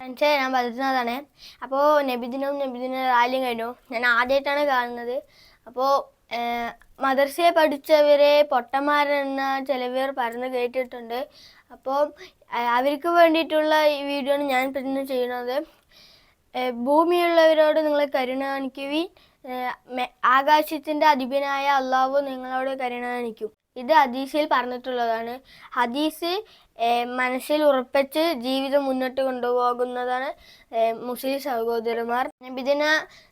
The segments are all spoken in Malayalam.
ഫ്രണ്ട്സെ ഞാൻ പതിനതാണ് അപ്പോൾ നബിദിനവും നബിദിന റാലിയും കഴിഞ്ഞു. ഞാൻ ആദ്യമായിട്ടാണ് കാണുന്നത്. അപ്പോൾ മദർസയെ പഠിച്ചവരെ പൊട്ടന്മാരെന്ന ചിലവർ പറഞ്ഞ് കേട്ടിട്ടുണ്ട്. അപ്പോൾ അവർക്ക് വേണ്ടിയിട്ടുള്ള ഈ വീഡിയോ ആണ് ഞാൻ പിന്നെ ചെയ്യുന്നത്. ഭൂമിയുള്ളവരോട് നിങ്ങളെ കരുണ കാണിക്കുവിൻ. ആകാശത്തിന്റെ അധിപനായ അള്ളാഹു നിങ്ങളോട് കരുണ കാണിക്കും. ഇത് ഹദീസിൽ പറഞ്ഞിട്ടുള്ളതാണ് ഹദീസ് ഏഹ് മനസ്സിൽ ഉറപ്പിച്ച് ജീവിതം മുന്നോട്ട് കൊണ്ടുപോകുന്നതാണ് ഏഹ് മുസ്ലിം സഹോദരന്മാർ നബിദിന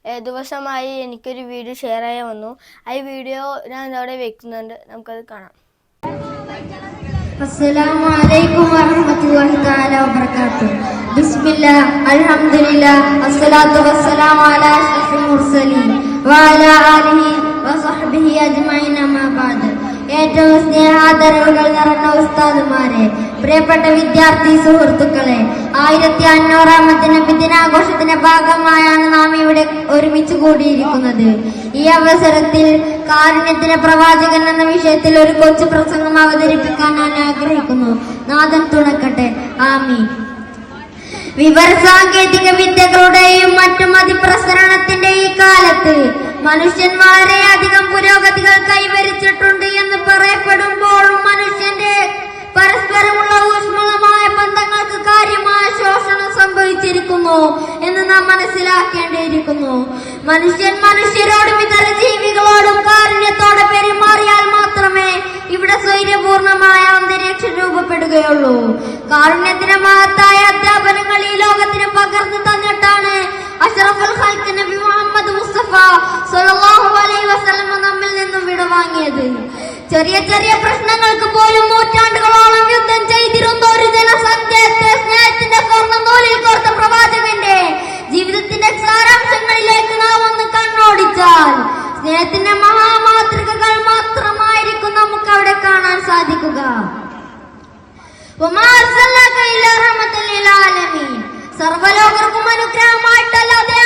ഏഹ് ദിവസമായി എനിക്കൊരു വീഡിയോ ഷെയർ ചെയ്യാൻ വന്നു ആ ഈ വീഡിയോ ഞാൻ അവിടെ വെക്കുന്നുണ്ട് നമുക്കത് കാണാം السلام عليكم ورحمة الله تعالى وبركاته بسم الله الحمد لله الصلاة والسلام على أشرف المرسلين وعلى آله وصحبه أجمعين أما بعد ഏറ്റവും സ്നേഹാദരവുകൾ നിറഞ്ഞ ഉസ്താദുമാരെ പ്രിയപ്പെട്ട വിദ്യാർത്ഥി സുഹൃത്തുക്കളെ ആയിരത്തി അഞ്ഞൂറാമത്തെ നബിദിനാഘോഷത്തിന്റെ ഭാഗമായാണ് നാം ഇവിടെ ഒരുമിച്ച് കൂടിയിരിക്കുന്നത്. ഈ അവസരത്തിൽ കാരുണ്യത്തിന്റെ പ്രവാചകൻ എന്ന വിഷയത്തിൽ ഒരു കൊച്ചു പ്രസംഗം അവതരിപ്പിക്കാൻ ഞാൻ ആഗ്രഹിക്കുന്നു. നാഥൻ തുണക്കട്ടെ. ആമി വിവര സാങ്കേതിക വിദ്യകളുടെയും മറ്റും അതിപ്രസരണത്തിന്റെ ഈ കാലത്ത് മനുഷ്യൻ വളരെയധികം പുരോഗതികൾ കൈവരിച്ചിട്ടുണ്ട്. മനസ്സിലാക്കേണ്ടിയിരിക്കുന്നു. മനുഷ്യൻ മനുഷ്യരോടും ഇതര ജീവികളോടും കാരുണ്യത്തോടെ പെരുമാറിയാൽ മാത്രമേ ഇവിടെ സ്വൈര്യപൂർണമായ അന്തരീക്ഷം രൂപപ്പെടുകയുള്ളൂ. കാരുണ്യത്തിന് മഹത്തായ അധ്യാപനങ്ങൾ ഈ ലോകത്തിന് പകർന്നു തന്നിട്ടാണ് അഷ്റഫുൽ ഖൽക്ക് നബി മുഹമ്മദ് മുസ്തഫ സല്ലല്ലാഹു അലൈഹി വസല്ലം നമ്മിൽ നിന്നും വിടവാങ്ങിയത് ചെറിയ ചെറിയ പ്രശ്നങ്ങൾക്ക് പോലും നൂറ്റാണ്ടുകളോളം യുദ്ധം ചെയ്തിരുന്ന ഒരു ജനസംഖ്യത്തെ സ്നേഹത്തിന്റെ സ്വർണ നൂലിൽ കോർത്ത സാരാംശങ്ങളിലേക്ക് നാം ഒന്ന് കണ്ണോടിച്ചാൽ സ്നേഹത്തിന്റെ മഹാമാതൃകകൾ മാത്രമായിരിക്കും നമുക്ക് അവിടെ കാണാൻ സാധിക്കുക. സർവലോകർക്കും അനുഗ്രഹമായിട്ടല്ലാതെ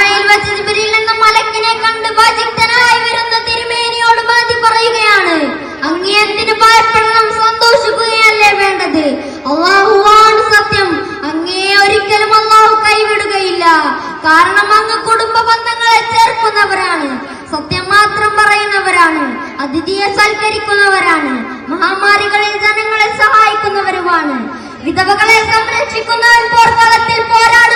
ഹിറാഗുണയിൽ വെച്ച് എന്ന മലക്കിനെ കണ്ട് ഭജിക്തനായി വരുന്ന തിരുമേനിയോട് മതി പറയുകയാണ്. അങ്ങേ എന്തിനു ഭയപ്പെടണം സന്തോഷിക്കുകയല്ലേ വേണ്ടത്? അള്ളാഹുവാണ് സത്യം. അങ്ങേ ഒരിക്കലും അള്ളാഹു കൈവിടുകയില്ല. കാരണം അങ്ങ് കുടുംബ ബന്ധങ്ങളെ ചേർക്കുന്നവരാണ്. സത്യം മാത്രം പറയുന്നവരാണ്. അതിഥിയെ സൽക്കരിക്കുന്നവരാണ്. മഹാമാരികളിൽ ജനങ്ങളെ സഹായിക്കുന്നവരുമാണ്. വിധവകളെ സംരക്ഷിക്കുന്നവൻ പോർക്കളത്തിൽ പോരാടുന്ന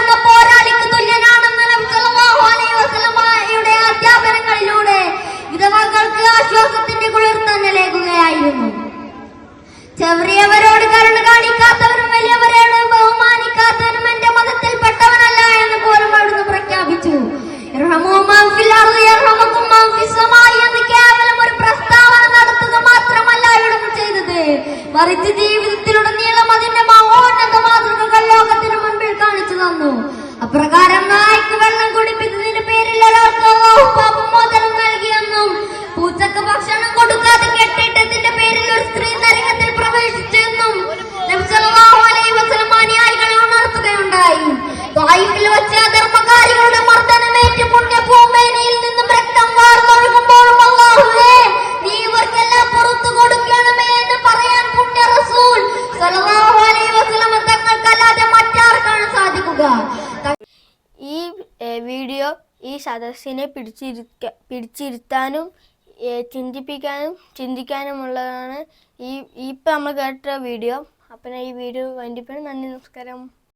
മറിച്ച് ജീവിതത്തിലുടനീളം സദസ്സിനെ പിടിച്ചിരിക്ക പിടിച്ചിരുത്താനും ചിന്തിപ്പിക്കാനും ചിന്തിക്കാനുമുള്ളതാണ് ഈ ഈ ഇപ്പം നമ്മൾ കേട്ട വീഡിയോ. അപ്പം ഈ വീഡിയോ വേണ്ടിപ്പോഴും നന്ദി നമസ്കാരം.